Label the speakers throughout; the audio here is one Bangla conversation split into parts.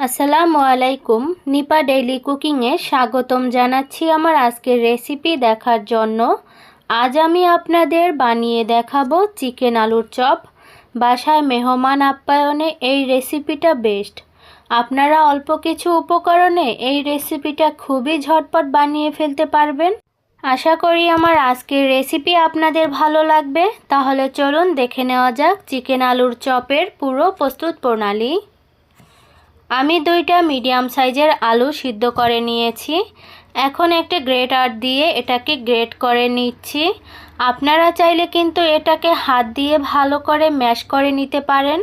Speaker 1: আসসালামু আলাইকুম। নিপা ডেইলি কুকিংয়ে স্বাগতম জানাচ্ছি আমার আজকের রেসিপি দেখার জন্য। আজ আমি আপনাদের বানিয়ে দেখাবো চিকেন আলুর চপ। বাসায় মেহমান আপ্যায়নে এই রেসিপিটা বেস্ট। আপনারা অল্প কিছু উপকরণে এই রেসিপিটা খুবই ঝটপট বানিয়ে ফেলতে পারবেন। আশা করি আমার আজকের রেসিপি আপনাদের ভালো লাগবে। তাহলে চলুন দেখে নেওয়া যাক চিকেন আলুর চপের পুরো প্রস্তুত প্রণালী। আমি দুইটা মিডিয়াম সাইজের আলু সিদ্ধ করে নিয়েছি। এখন একটা গ্রেটার দিয়ে এটাকে গ্রেট করে নিচ্ছি। আপনারা চাইলে কিন্তু এটাকে হাত দিয়ে ভালো করে ম্যাশ করে নিতে পারেন।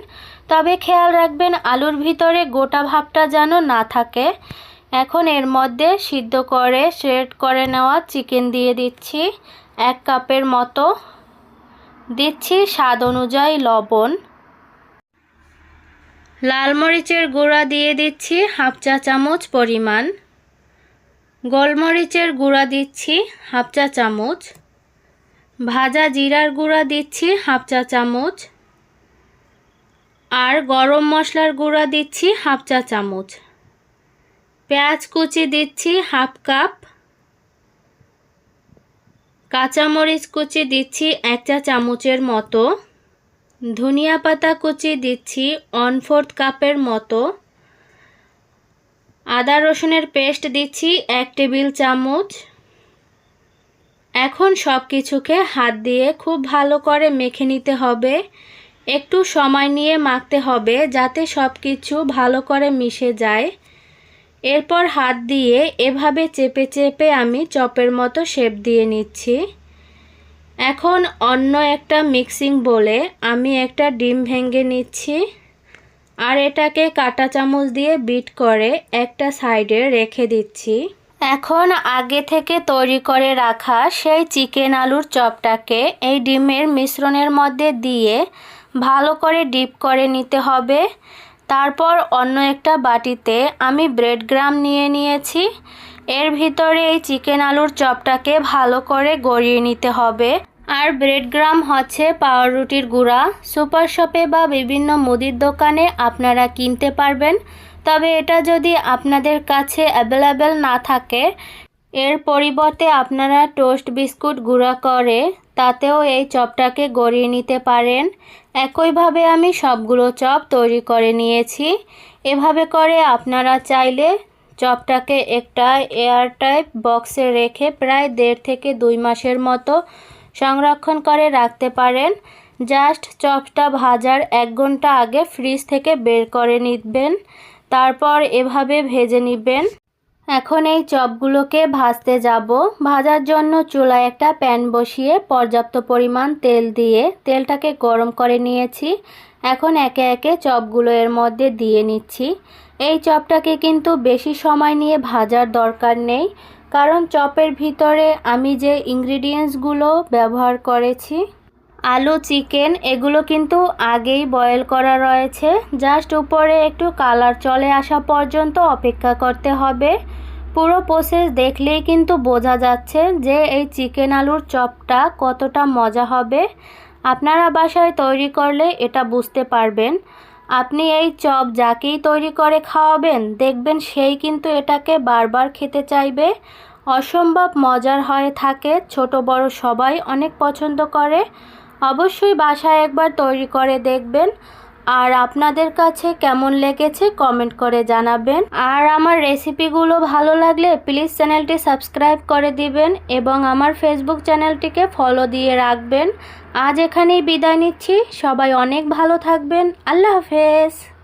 Speaker 1: তবে খেয়াল রাখবেন, আলুর ভিতরে গোটা ভাবটা যেন না থাকে। এখন এর মধ্যে সিদ্ধ করে শ্রেড করে নেওয়া চিকেন দিয়ে দিচ্ছি এক কাপের মতো। দিচ্ছি স্বাদ অনুযায়ী লবণ। লাল মরিচের গুঁড়া দিয়ে দিচ্ছি হাফ চা চামচ পরিমাণ। গোলমরিচের গুঁড়া দিচ্ছি হাফ চা চামচ। ভাজা জিরার গুঁড়া দিচ্ছি হাফ চা চামচ। আর গরম মশলার গুঁড়া দিচ্ছি হাফ চা চামচ। পেঁয়াজ কুচি দিচ্ছি হাফ কাপ। কাঁচামরিচ কুচি দিচ্ছি এক চা চামচের মতো। ধনিয়া পাতা কুচি দিচ্ছি ওয়ান ফোর্থ কাপের মতো। আদা রসুনের পেস্ট দিচ্ছি এক টেবিল চামচ। এখন সব কিছুকে হাত দিয়ে খুব ভালো করে মেখে নিতে হবে। একটু সময় নিয়ে মাখতে হবে যাতে সব কিছু ভালো করে মিশে যায়। এরপর হাত দিয়ে এভাবে চেপে চেপে আমি চপের মতো শেপ দিয়ে নিচ্ছি। এখন অন্য একটা মিক্সিং বলে আমি একটা ডিম ভেঙে নিচ্ছি। আর এটাকে কাটা চামচ দিয়ে বিট করে একটা সাইডে রেখে দিচ্ছি। এখন আগে থেকে তৈরি করে রাখা সেই চিকেন আলুর চপটাকে এই ডিমের মিশ্রণের মধ্যে দিয়ে ভালো করে ডিপ করে নিতে হবে। তারপর অন্য একটা বাটিতে আমি ব্রেড গ্রাম নিয়ে নিয়েছি। এর ভিতরে এই চিকেন আলুর চপটাকে ভালো করে গড়িয়ে নিতে হবে। আর ব্রেড গ্রাম হচ্ছে পাউরুটির গুঁড়া। সুপার শপে বা বিভিন্ন মুদির দোকানে আপনারা কিনতে পারবেন। তবে এটা যদি আপনাদের কাছে অ্যাভেলেবেল না থাকে, এর পরিবর্তে আপনারা টোস্ট বিস্কুট গুঁড়া করে তাতেও এই চপটাকে গড়িয়ে নিতে পারেন। একইভাবে আমি সবগুলো চপ তৈরি করে নিয়েছি। এভাবে করে আপনারা চাইলে চপটাকে একটা এয়ারটাইট বক্সে রেখে প্রায় দেড় থেকে দুই মাসের মতো সংরক্ষণ করে রাখতে পারেন। জাস্ট চপটা ভাজার এক ঘণ্টা আগে ফ্রিজ থেকে বের করে নিবেন, তারপর এভাবে ভেজে নিবেন। এখন এই চপগুলোকে ভাজতে যাব। ভাজার জন্য চুলায় একটা প্যান বসিয়ে পর্যাপ্ত পরিমাণ তেল দিয়ে তেলটাকে গরম করে নিয়েছি। এখন একে একে চপগুলো এর মধ্যে দিয়ে নিচ্ছি। এই চপটাকে কিন্তু বেশি সময় নিয়ে ভাজার দরকার নেই, কারণ চপের ভিতরে আমি যে ইনগ্রিডিয়েন্টসগুলো ব্যবহার করেছি, আলু চিকেন এগুলো কিন্তু আগেই বয়েল করা রয়েছে। জাস্ট উপরে একটু কালার চলে আসা পর্যন্ত অপেক্ষা করতে হবে। পুরো প্রসেস দেখলেই কিন্তু বোঝা যাচ্ছে যে এই চিকেন আলুর চপটা কতটা মজা হবে। আপনারা বাসায় তৈরি করলে এটা বুঝতে পারবেন। আপনি এই চপ যাকেই তৈরি করে খাওয়াবেন, দেখবেন সেই কিন্তু এটাকে বারবার খেতে চাইবে। অসম্ভব মজার হয়ে থাকে, ছোট বড় সবাই অনেক পছন্দ করে। অবশ্যই বাসায় একবার তৈরি করে দেখবেন। আর আপনাদের কাছে কেমন লেগেছে কমেন্ট করে জানাবেন। আর আমার রেসিপিগুলো ভালো লাগলে প্লিজ চ্যানেলটি সাবস্ক্রাইব করে দিবেন এবং আমার ফেসবুক চ্যানেলটিকে ফলো দিয়ে রাখবেন। আজ এখানেই বিদায় নিচ্ছি। সবাই অনেক ভালো থাকবেন। আল্লাহ হাফেজ।